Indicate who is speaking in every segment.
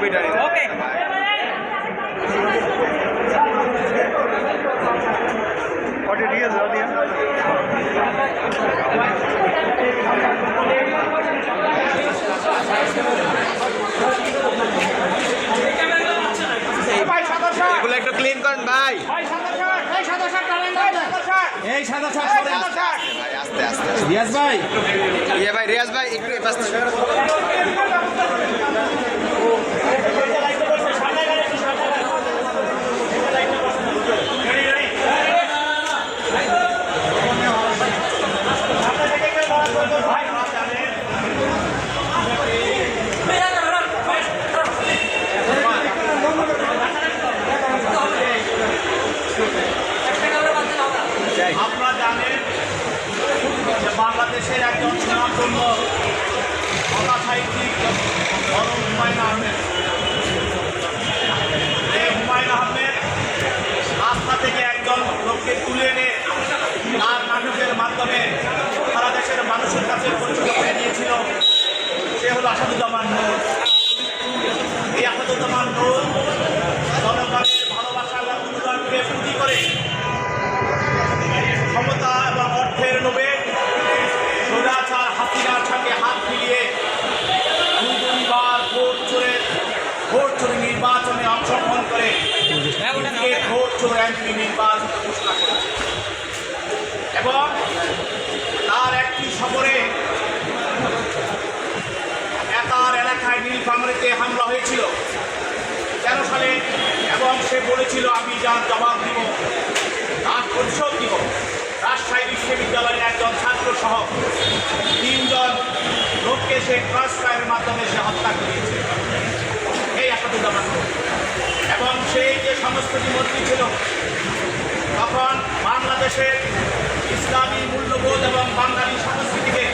Speaker 1: Okay
Speaker 2: What it is earlier?
Speaker 3: এগুলো একটু clean করেন ভাই।
Speaker 4: এই সাদা শার্ট সরে আসতে।
Speaker 3: ভাই আস্তে আস্তে।
Speaker 4: রিয়াজ ভাই।
Speaker 3: ইয়ে ভাই রিয়াজ ভাই একটু এই
Speaker 5: সুনামধন্য কথা সাহিত্যিক বড় হুমায়ুন আহমেদ এই হুমায়ুন আহমেদ রাস্তা থেকে একজন লোককে তুলে এনে চোর নির্বাচিত ঘোষণা এবং তার একটি সফরে তার এলাকায় নীলফামারীতে হামলা হয়েছিল। তেরো সালে এবং সে বলেছিল, আমি যার জবাব দিব, তার পরিশোধ দিব। রাজশাহী বিশ্ববিদ্যালয়ের একজন ছাত্র সহ তিনজন লোককে সে ক্রস ফায়ারের মাধ্যমে সে হত্যা করিয়েছে এই আসাদুজ্জামান। এবং সেই যে সংস্কৃতি মন্ত্রী ছিল তখন বাংলাদেশের ইসলামী মূল্যবোধ এবং বাঙালি সংস্কৃতিকে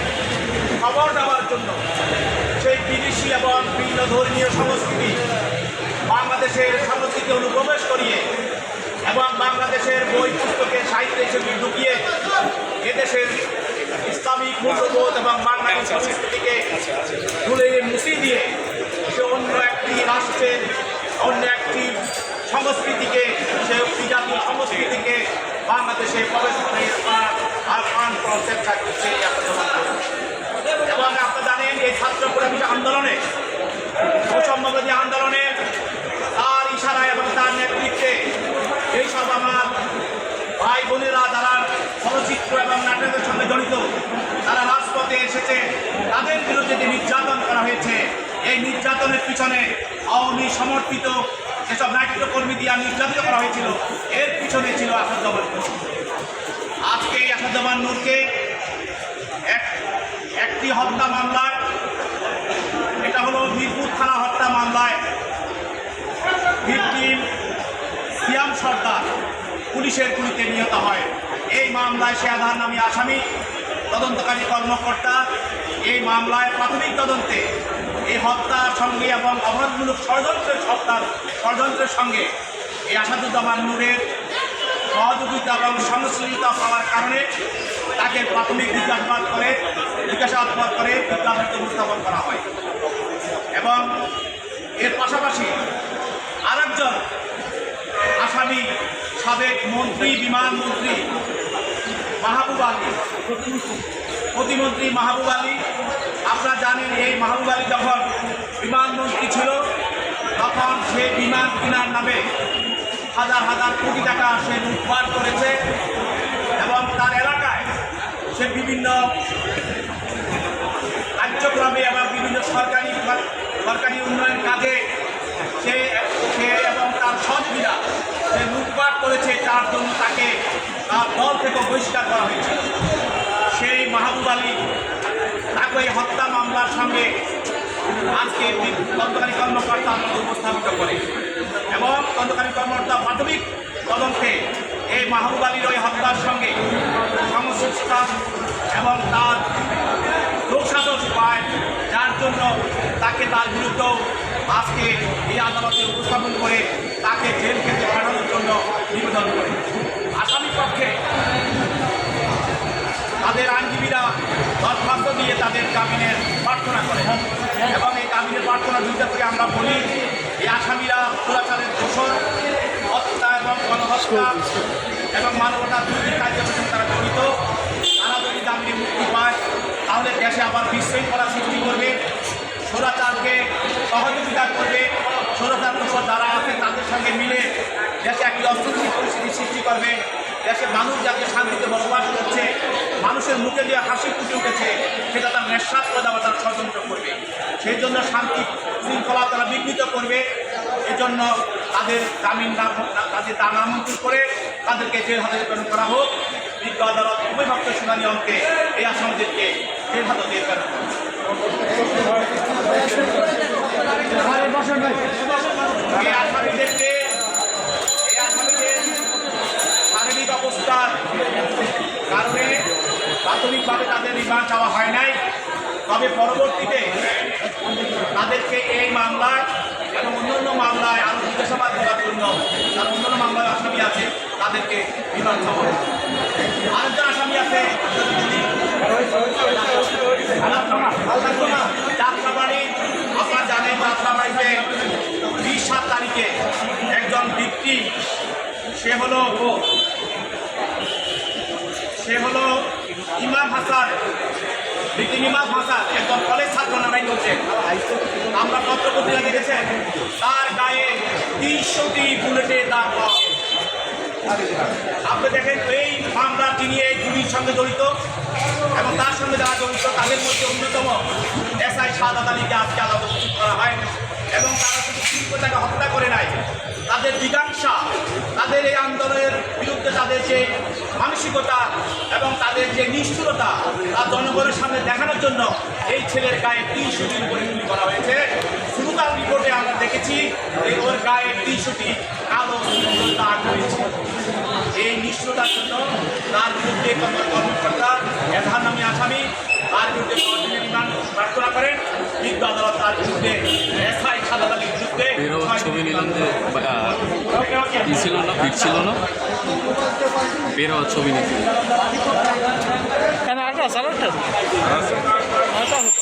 Speaker 5: খবর দেওয়ার জন্য সেই বিদেশি এবং ভিন্ন ধর্মীয় সংস্কৃতি বাংলাদেশের সংস্কৃতি অনুপ্রবেশ করিয়ে এবং বাংলাদেশের বই পুস্তকে সাহিত্য হিসেবে ঢুকিয়ে এদেশের ইসলামিক মূল্যবোধ এবং বাঙালি সংস্কৃতিকে তুলে মুছিয়ে দিয়ে সে অন্য একটি রাষ্ট্রের অন্য একটি সংস্কৃতিকে বাংলাদেশে প্রবেশ করে করার চেষ্টা করছে এবং আপনারা জানেন, এই ছাত্র পরিবেশ আন্দোলনে বৈষম্যবাদী আন্দোলনে তার ইশারায় এবং তার নেতৃত্বে এইসব আমার ভাই বোনেরা যারা চলচ্চিত্র এবং নাটকের সঙ্গে জড়িত, তারা রাজপথে এসেছে। তাদের বিরুদ্ধে যে নির্যাতন করা হয়েছে, এই নির্যাতনের পিছনে আওয়ামী সমর্থিত যেসব নাট্যকর্মী দিয়া নির্যাতিত করা হয়েছিল। এর পিছনে ছিল আসাদুজ্জামান আজকে এই আসাদুজ্জামান নূরকে এক একটি হত্যা মামলায়, এটা হলো মিরপুর থানা হত্যা মামলায় ভিকটিম সিয়াম সর্দার পুলিশের গুলিতে নিহত হয়। এই মামলায় সে আধার নামী আসামি, তদন্তকারী কর্মকর্তা, এই মামলায় প্রাথমিক তদন্তে এই হত্যার সঙ্গে এবং অপরাধমূলক ষড়যন্ত্রের হত্যার ষড়যন্ত্রের সঙ্গে এই আসাদুজ্জামান নূরের সহযোগিতা এবং সংশ্লিষ্টতা পাওয়ার কারণে তাকে প্রাথমিক জিজ্ঞাসাবাদ করে জিজ্ঞাসাবাদ করে বিজ্ঞাপন উপস্থাপন করা হয়। এবং এর পাশাপাশি আরেকজন আসামি, সাবেক মন্ত্রী, বিমান মন্ত্রী মাহবুব আলী, প্রতিমন্ত্রী মাহবুব আলী আপনারা জানেন, এই মাহবুব আলী যখন বিমানমন্ত্রী ছিল, তখন সে বিমান কেনার নামে হাজার হাজার কোটি টাকা সে লুটপাট করেছে এবং তার এলাকায় সে বিভিন্ন কার্যক্রমে এবং বিভিন্ন সরকারি সরকারি উন্নয়ন কাজে সে সে এবং তার সঙ্গীরা সে লুটপাট করেছে তার জন্য তাকে তার দল থেকে বহিষ্কার করা হয়েছে। সেই মাহবুব আলী তাকে এই হত্যা মামলার সঙ্গে আজকে তদন্তকারী কর্মকর্তা আমাদের উপস্থাপিত করে। এবং তদন্তকারী কর্মকর্তা প্রাথমিক তদন্তে এই মাহবুব আলীর ওই হত্যার সঙ্গে সংশ্লিষ্ট এবং তার লোকসাদস পায়, যার জন্য তাকে তার বিরুদ্ধেও আজকে এই আদালতে উপস্থাপন করে তাকে জেল খেতে পাঠানোর জন্য নিবেদন করে। আসামি পক্ষে তাদের আইনজীবীরা দরখাস্ত দিয়ে তাদের জামিনের প্রার্থনা করে। এবং এই জামিনের প্রার্থনা দুইটা থেকে আমরা বলি, এই আসামিরা চোরাচারের দূষণ হত্যা এবং গণহত্যা এবং মানবতা দুর্নীতি কার্যক্রমে তারা জড়িত। তারা যদি জামিনে মুক্তি পায়, তাহলে দেশে আবার বিশৃঙ্খলা সৃষ্টি করবে চোরাচারকে সহযোগিতা করবে। চোরাচার দোষর যারা আছে, তাদের সঙ্গে মিলে দেশে একটি অস্থিতিশীল পরিস্থিতি সৃষ্টি করবে। দেশের মানুষ যাতে শান্তিতে বসবাস মুখে দিয়ে হাসি ফুটে উঠেছে, সেটা তার নেশাদ করে দেওয়া তারা ষড়যন্ত্র করবে। সেই জন্য শান্তি শৃঙ্খলা তারা বিঘ্নিত করবে। এজন্য তাদের জামিন না তাদের তা নামঞ্জুর করে তাদেরকে জেল হাজতে প্রেরণ করা হোক। বিজ্ঞ আদালত অভিভক্ত শুনানি অঙ্কে এই আসামিদেরকে জেল হাজতে প্রেরণ করুন। এই আসামিদেরকে এই আসামিদের শারীরিক অবস্থার কারণে প্রাথমিকভাবে তাদের রিমান্ড চাওয়া হয় নাই তবে পরবর্তীতে তাদেরকে এই মামলায় এবং অন্যান্য মামলায় আরও জিজ্ঞাসাবাদ করার জন্য তার অন্যান্য মামলায় আসামি আছে, তাদেরকে রিমান্ড চাওয়া আরেকজন আসামি আছে, যাত্রাবাড়ি, আপনারা জানেন যাত্রাবাড়িতে বিশ সাত তারিখে একজন ব্যক্তি, সে হলো সে হলো ইমাম হাসান, বিপিন ইমাম হাসান একজন কলেজ ছাত্র করছে আমরা পত্রপত্রিকা দেখেছেন তার গায়ে তিনশোটি বুলেটে দাগ পাওয়া আপনি দেখেন, এই মামলা যিনি এই গুলির সঙ্গে জড়িত, এবং তার সঙ্গে যারা জড়িত, তাদের মধ্যে অন্যতম এসআই সাদাত আলীকে আজকে আলাদা উপস্থিত করা হয়। এবং তারা শুধু শিল্পটাকে হত্যা করে নাই, তাদের জিজ্ঞাসা তাদের এই আন্দোলনের বিরুদ্ধে তাদের যে মানসিকতা এবং তাদের যে নিষ্ঠুরতা তা জনগণের সামনে দেখানোর জন্য এই ছেলের গায়ে তিনশোটির উপরে গুলি করা হয়েছে। শুরুকার রিপোর্টে আমরা দেখেছি যে ওর গায়ে টি তিনশোটি কালো দাগ রয়েছে। এই নিষ্ঠুরতার জন্য তার বিরুদ্ধে কর্মকর্তা এধার নামে আসামি তার বিরুদ্ধে রিমান্ড প্রার্থনা করেন। বিজ্ঞ আদালত তার বিরুদ্ধে এসআই সাদা আলীর বিরুদ্ধে
Speaker 1: ছবি নিলাম যে ছিল না? ভিড় ছিল না? પહેરવા છોવી
Speaker 2: નથી. અને આટલા સરસ હતા